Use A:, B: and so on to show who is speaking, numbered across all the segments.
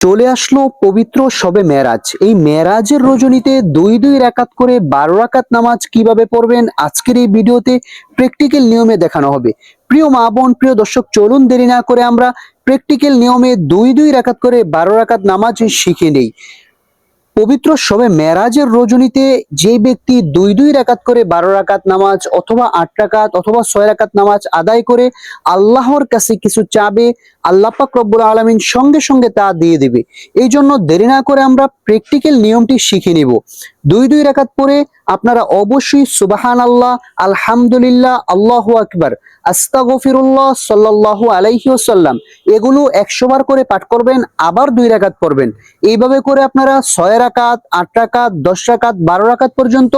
A: চলে আসলো পবিত্র সবে মেরাজ এই মেরাজের রজনীতে দুই দুই রাকাত করে বারো রাকাত নামাজ কীভাবে পড়বেন আজকের এই ভিডিওতে প্র্যাকটিক্যাল নিয়মে দেখানো হবে। প্রিয় মা বোন, প্রিয় দর্শক, চলুন দেরি না করে আমরা প্র্যাকটিক্যাল নিয়মে দুই দুই রাকাত করে বারো রাকাত নামাজ শিখে নেই। পবিত্র সবে মেরাজের রজনীতে যে ব্যক্তি দুই দুই রাকাত করে বারো রাকাত নামাজ অথবা আট রাকাত অথবা ছয় রাকাত নামাজ আদায় করে আল্লাহর কাছে কিছু চাবে, আল্লাহ পাক রব্বুল আলমিন সঙ্গে সঙ্গে তা দিয়ে দেবে। এই জন্য দেরি না করে আমরা প্র্যাকটিক্যাল নিয়মটি শিখে নিব। দুই দুই রাকাত পরে আপনারা অবশ্যই সুবাহান আল্লাহ আলহামদুলিল্লাহ, আল্লাহ আকবার, আস্তাগফিরুল্লাহ সাল্লাল্লাহু আলাইহি ওয়াসাল্লাম। এগুলো একশো বার করে পাঠ করবেন, আবার দুই রাকাত পড়বেন। এইভাবে করে আপনারা ছয় রাকাত, আট রাকাত, দশ রাকাত, বারো রাকাত পর্যন্ত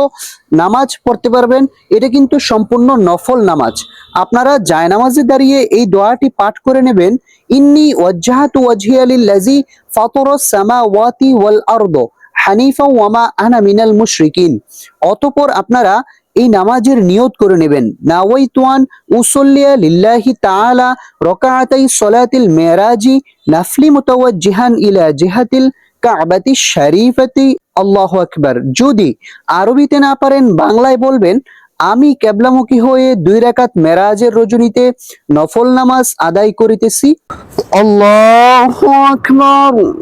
A: নামাজ পড়তে পারবেন। এটা কিন্তু সম্পূর্ণ নফল নামাজ। আপনারা জায়নামাজে দাঁড়িয়ে এই দোয়াটি পাঠ করে নেবেন, ইন্নি ওয়াজ্জাহাতু ওয়াজহিয়া লিল্লাযী ফাতারাস সামাওয়াতি ওয়াল আরদ। হানিফা ওয়ামা আনা মিনাল মুশরিকিন। অতঃপর আপনারা এই নামাজের নিয়ত করে নেবেন। নাওয়াইতুয়ান উসল্লিয়া লিল্লাহি তাআলা রকাআতাই সলাতিল মেরাজি নাফলি মুতাওয়াজ্জিহান ইলা জিহাতিল কাবাতি শরীফাতি। আল্লাহু আকবার। যদি আরবিতে না পারেন, বাংলায় বলবেন, আমি কেবলামুখী হয়ে দুই রাকাত মেরাজের রজনীতে নফল নামাজ আদায় করিতেছি। আল্লাহু আকবার।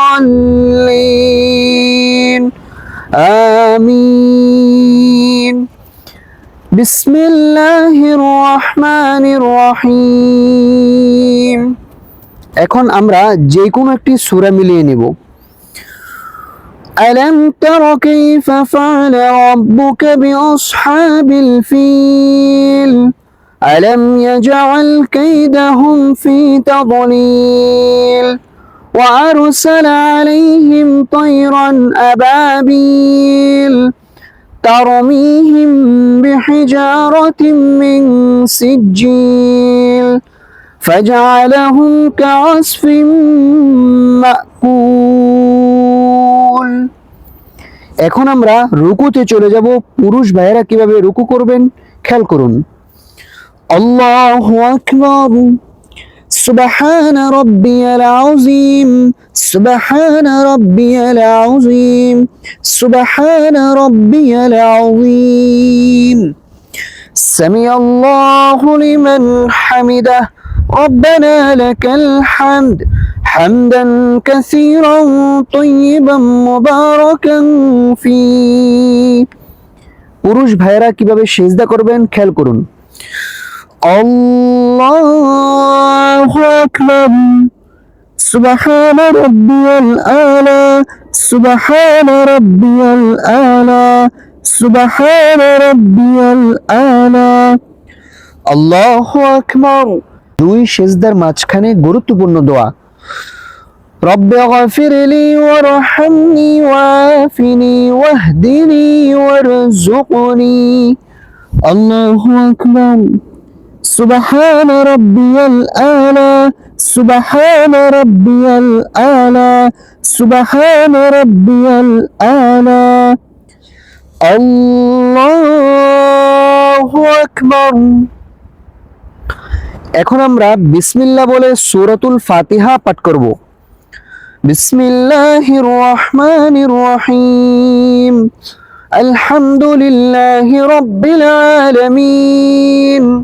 A: آمين بسم الله الرحمن الرحيم এখন আমরা যে কোনো একটি সূরা মিলিয়ে নিব ألم تر كيف فعل ربك بأصحاب الفيل ألم يجعل كيدهم في تضليل وأرسل عليهم طيرا أبابيل ترميهم بحجارة من سجيل فجعلهم كعصف مأكول এখন আমরা রুকুতে চলে যাব পুরুষ ভাইয়েরা কিভাবে রুকু করবেন খেয়াল করুন আল্লাহু আকবার سبحان ربي العظيم سبحان ربي العظيم سبحان ربي العظيم سمع الله لمن حمده ربنا لك الحمد حمدا كثيرا طيبا مباركا فيه পুরুষ ভাইয়েরা কিভাবে সেজদা করবেন খেয়াল করুন الله أكبر سبحان ربي الأعلى سبحان ربي الأعلى سبحان ربي الأعلى الله أكبر দুই সেজদার মাঝখানে গুরুত্বপূর্ণ দোয়া رب اغفر لي وارحمني وعافني واهدني وارزقني الله أكبر সুবাহান রব্বিয়াল আলা, সুবাহান রব্বিয়াল আলা, সুবাহান রব্বিয়াল আলা। আল্লাহু আকবার। এখন আমরা বিসমিল্লা বলে সুরতুল ফাতিহা পাঠ করব। বিসমিল্লাহির রহমানির রহিম। আলহামদুলিল্লাহি রব্বিল আলামিন।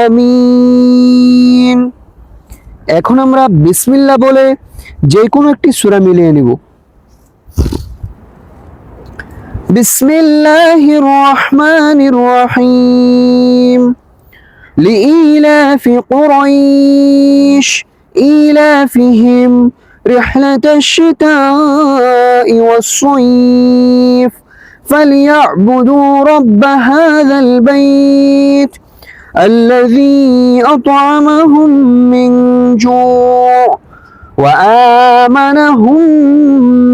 A: আমিন এখন আমরা বিসমিল্লাহ বলে যে কোনো একটি সূরা মিলিয়ে নিব বিসমিল্লাহির রহমানির রহিম لإيلاف قريش إيلافهم رحلة الشتاء والصيف فليعبدوا رب هذا البيت الذي أطعمهم من جوع وآمنهم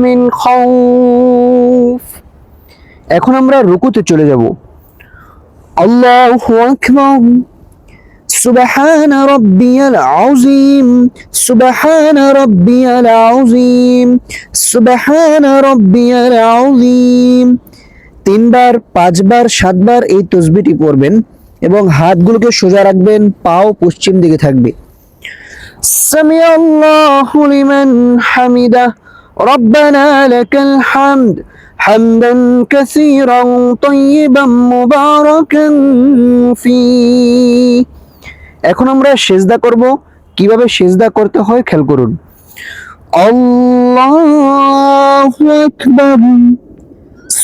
A: من خوف এখন আমরা রুকুতে চলে যাব আল্লাহু আকবার سبحان ربي العظيم سبحان ربي العظيم سبحان ربي العظيم তিনবার পাঁচবার সাতবার এই তসবিটি পড়বেন এবং হাতগুলোকে সোজা রাখবেন, পাও পশ্চিম দিকে থাকবে। সামিয়াল্লাহু লিমান হামিদা, রব্বানা লাকাল ফি। এখন আমরা সেজদা করব। কীভাবে সেজদা করতে হয় খেয়াল করুন। আল্লাহু আকবার।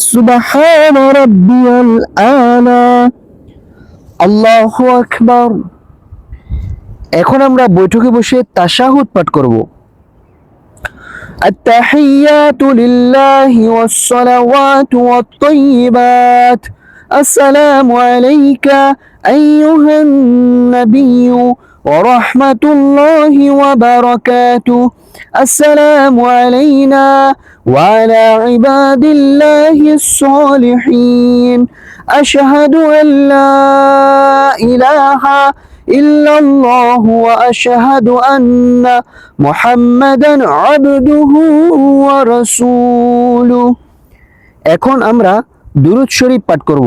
A: سبحان ربي الأعلى الله أكبر এখন আমরা বৈঠকে বসে তাশাহুদ পাঠ করব التحيات لله والصلوات والطيبات السلام عليك أيها النبي ورحمة الله وبركاته السلام علينا وعلى عباد الله الصالحين أشهد أن لا إله إلا الله وأشهد أن محمدا عبده ورسوله এখন আমরা দুরুদ শরীফ পাঠ করব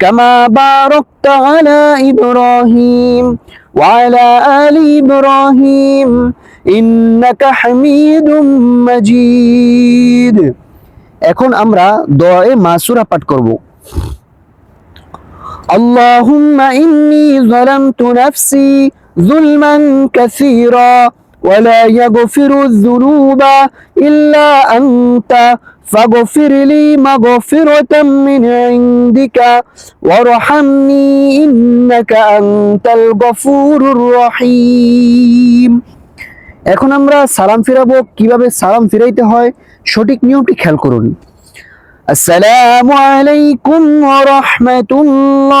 A: كما باركت على إبراهيم وعلى آل إبراهيم إنك حميد مجيد এখন আমরা দোয়ায়ে মাসুরা পাঠ করব اللهم إني ظلمت نفسي ظلما كثيرا ولا يغفر الذنوب إلا أنت فاغفر لي مغفرة من عندك وارحمني إنك أنت الغفور الرحيم এখন আমরা সালাম ফিরাবো কিভাবে সালাম ফিরাইতে হয় সঠিক নিয়মটি খেয়াল করুন আসসালামু আলাইকুম ওয়া রাহমাতুল্লাহ